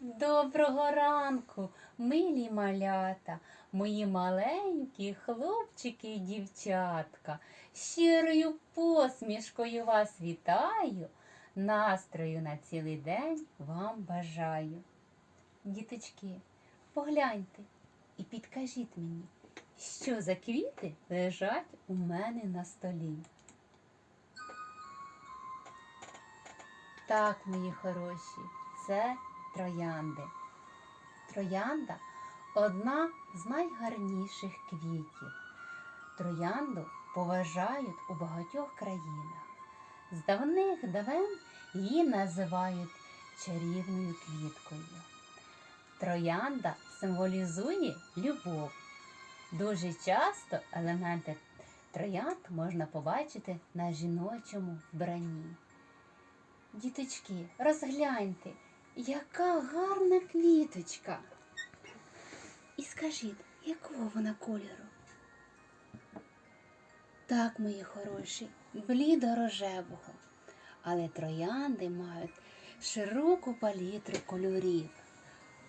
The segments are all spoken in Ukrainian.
Доброго ранку, милі малята, мої маленькі хлопчики і дівчатка. Щирою посмішкою вас вітаю, настрою на цілий день вам бажаю. Діточки, погляньте і підкажіть мені, що за квіти лежать у мене на столі. Так, мої хороші, це троянди. Троянда одна з найгарніших квітів. Троянду поважають у багатьох країнах. З давних давен її називають чарівною квіткою. Троянда символізує любов. Дуже часто елементи троянд можна побачити на жіночому вбранні. Діточки, розгляньте, яка гарна квіточка. І скажіть, якого вона кольору? Так, мої хороші, блідо-рожевого. Але троянди мають широку палітру кольорів.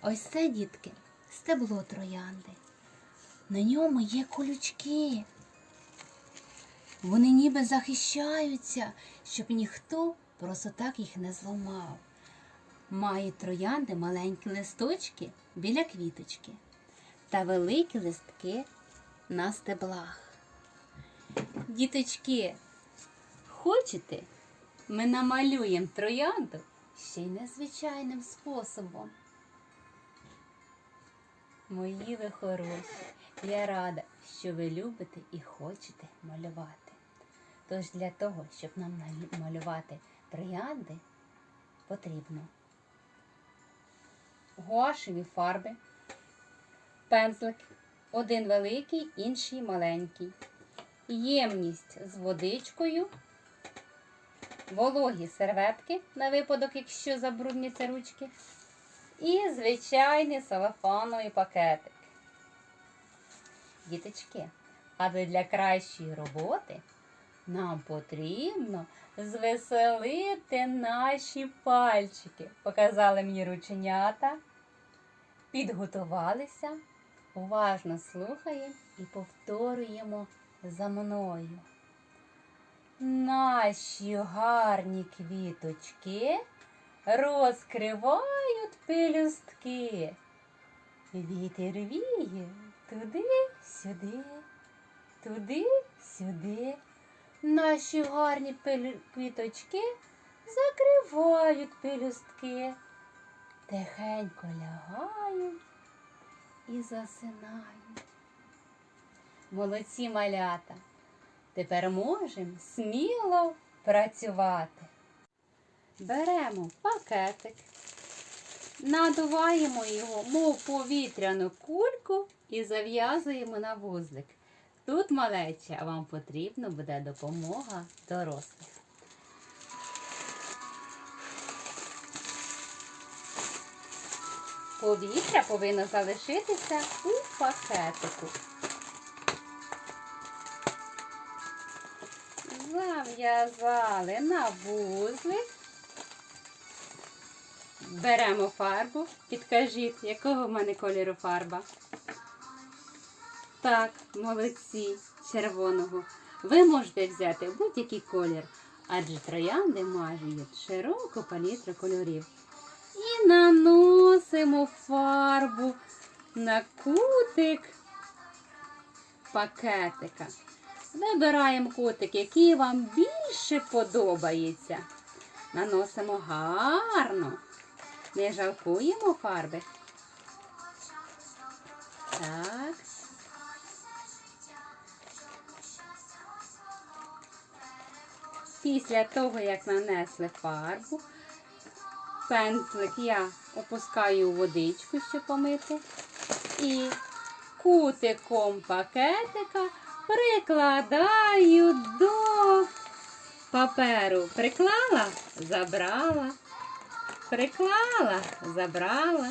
Ось це, дітки, стебло троянди. На ньому є колючки. Вони ніби захищаються, щоб ніхто просто так їх не зламав. Має троянди маленькі листочки біля квіточки та великі листки на стеблах. Діточки, хочете, ми намалюємо троянду ще й незвичайним способом. Мої ви хороші, я рада, що ви любите і хочете малювати. Тож для того, щоб нам малювати троянди, потрібно гуашеві фарби, пензлик, один великий, інший маленький, ємність з водичкою, вологі серветки на випадок, якщо забрудняться ручки, і звичайний салафановий пакетик. Діточки, але для кращої роботи нам потрібно звеселити наші пальчики. Показали мені рученята, підготувалися, уважно слухаємо і повторюємо за мною. Наші гарні квіточки розкривають пелюстки. Вітер віє туди, сюди, туди, сюди. Наші гарні пелю- квіточки закривають пелюстки, тихенько лягають і засинають. Молодці малята. Тепер можемо сміло працювати. Беремо пакетик, надуваємо його, мов повітряну кульку, і зав'язуємо на вузлик. Тут малече, вам потрібна буде допомога дорослих. Повітря повинно залишитися у пакетику. Зав'язали на вузлик. Беремо фарбу. Підкажіть, якого в мене кольору фарба? Так, молодці, червоного. Ви можете взяти будь-який колір, адже троянди мають широку палітру кольорів. Наносимо фарбу на кутик пакетика. Вибираємо кутик, який вам більше подобається. Наносимо гарно. Не жалкуємо фарби. Так. Після того, як нанесли фарбу, пензлик я опускаю водичку, щоб помити. І кутиком пакетика прикладаю до паперу. Приклала, забрала. Приклала, забрала.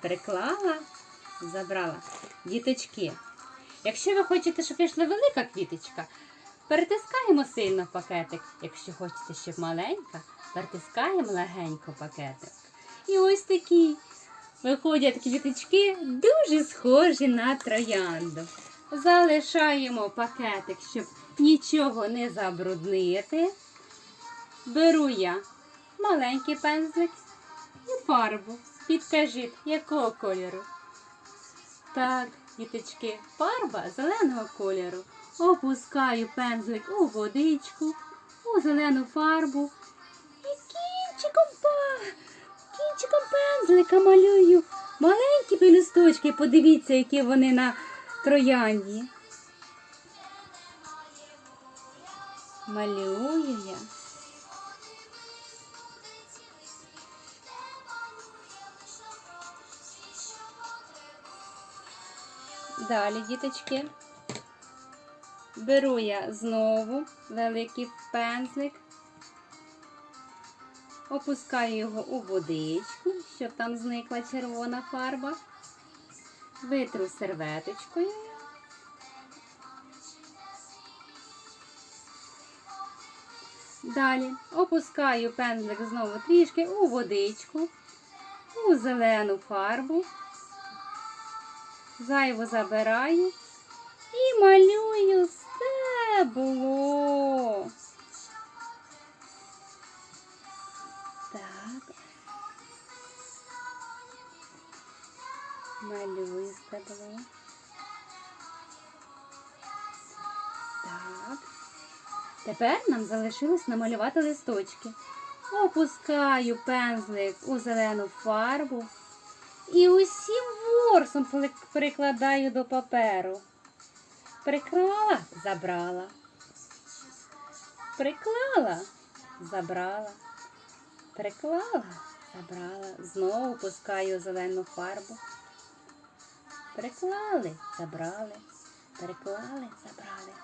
Приклала, забрала. Діточки, якщо ви хочете, щоб вийшла велика квіточка, перетискаємо сильно пакетик. Якщо хочете, щоб маленька, перетискаємо легенько пакетик. І ось такі виходять квіточки, дуже схожі на троянду. Залишаємо пакетик, щоб нічого не забруднити. Беру я маленький пензлик і фарбу. Підкажіть, якого кольору? Так, діточки, фарба зеленого кольору. Опускаю пензлик у водичку, у зелену фарбу. І кінчиком, кінчиком пензлика малюю маленькі пелюсточки. Подивіться, які вони на троянді. Малюю я. Далі, діточки, беру я знову великий пензлик, опускаю його у водичку, щоб там зникла червона фарба, витру серветочкою. Далі опускаю пензлик знову трішки у водичку, у зелену фарбу. Зайву забираю і малюю стебло. Так. Малюю стебло. Так. Тепер нам залишилось намалювати листочки. Опускаю пензлик у зелену фарбу. І усім ворсом прикладаю до паперу. Приклала, забрала. Приклала, забрала. Приклала, забрала. Знову пускаю зелену фарбу. Приклали, забрали. Приклали, забрали.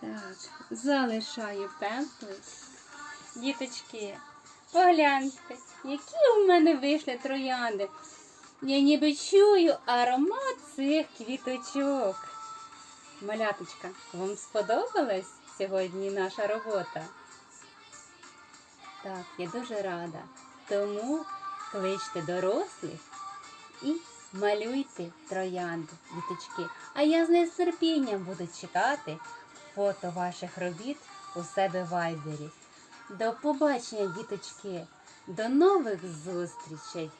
Так, залишаю пензлик. Діточки, погляньте, які у мене вийшли троянди. Я ніби чую аромат цих квіточок. Маляточка, вам сподобалась сьогодні наша робота? Так, я дуже рада. Тому кличте дорослих і малюйте троянду, діточки. А я з нетерпінням буду чекати фото ваших робіт у себе в вайбері. До побачення, діточки! До нових зустрічей!